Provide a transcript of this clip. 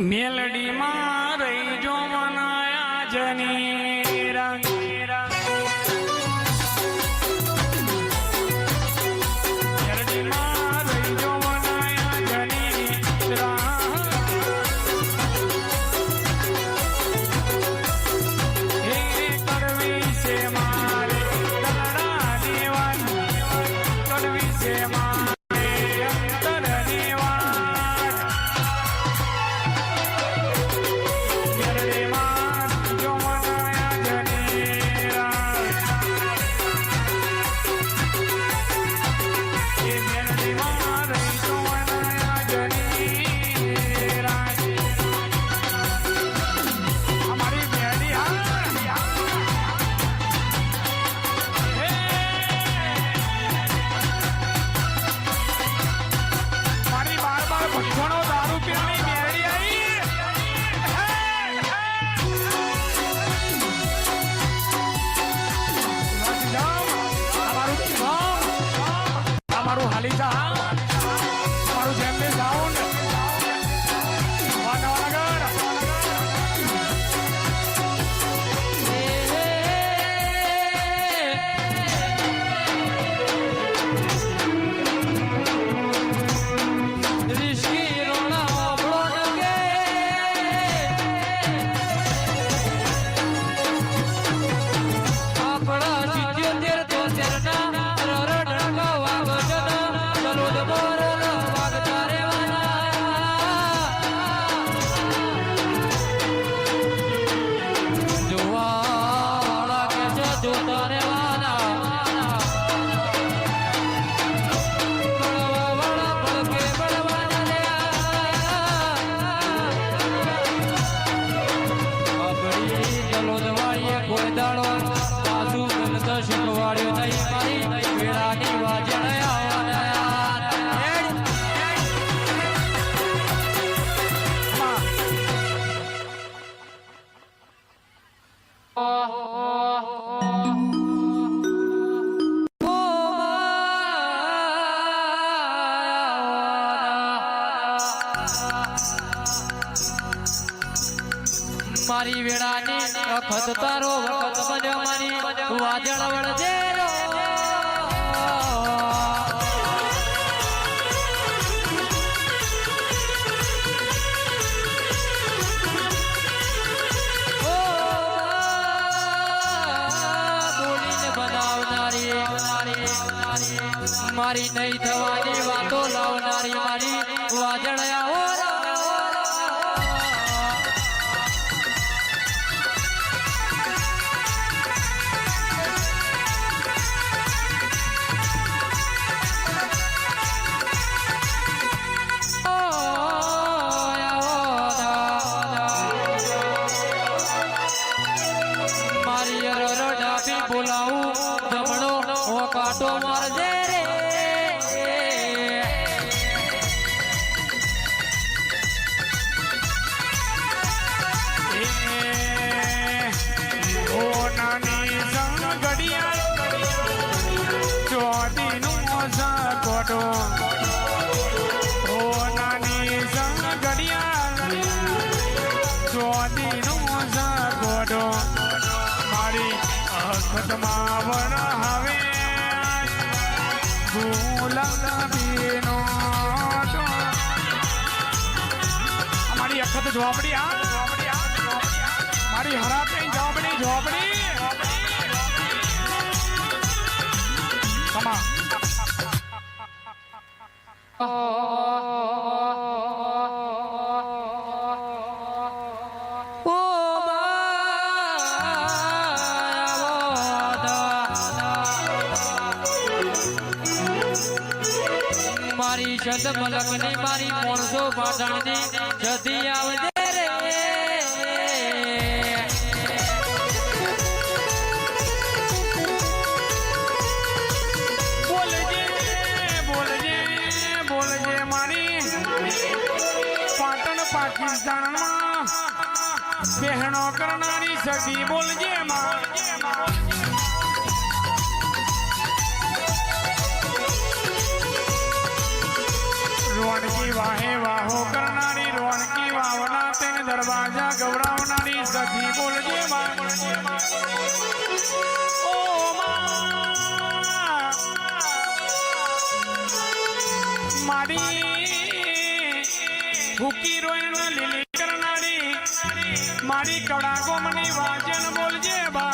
મેલડીમાં હાલીજા અમારું જેમને સાઉન્ડ નવાનગર મારી વેળાની વખત તારો વખત બન્યો મારી વાજણ વળજે મારી નહીં થવાની વાતો લાવનારી મારી વાજણ બોલાવું જમણો કાટો મારજે. વર હવે ગુલાબીનો તો અમારી અખત ઝોપડી આ મારી હરાપી ઝોપડી ઝોપડી. કમા મારી શદ મલકની મારી મોણસો પાટણની જતી આવજે રે. બોલજે બોલજે પાટણ પાકિસ્તાનમાં બહેનો કરનારી સગી બોલજે માં વાહે કરનારી રોણકી વાવના તેને દરવાજા ગવડાવનારી સખી બોલજે મારી ભૂકી રોયણ લીલી કરનારી, મારી કડા ગોમની વાજન બોલજે બા.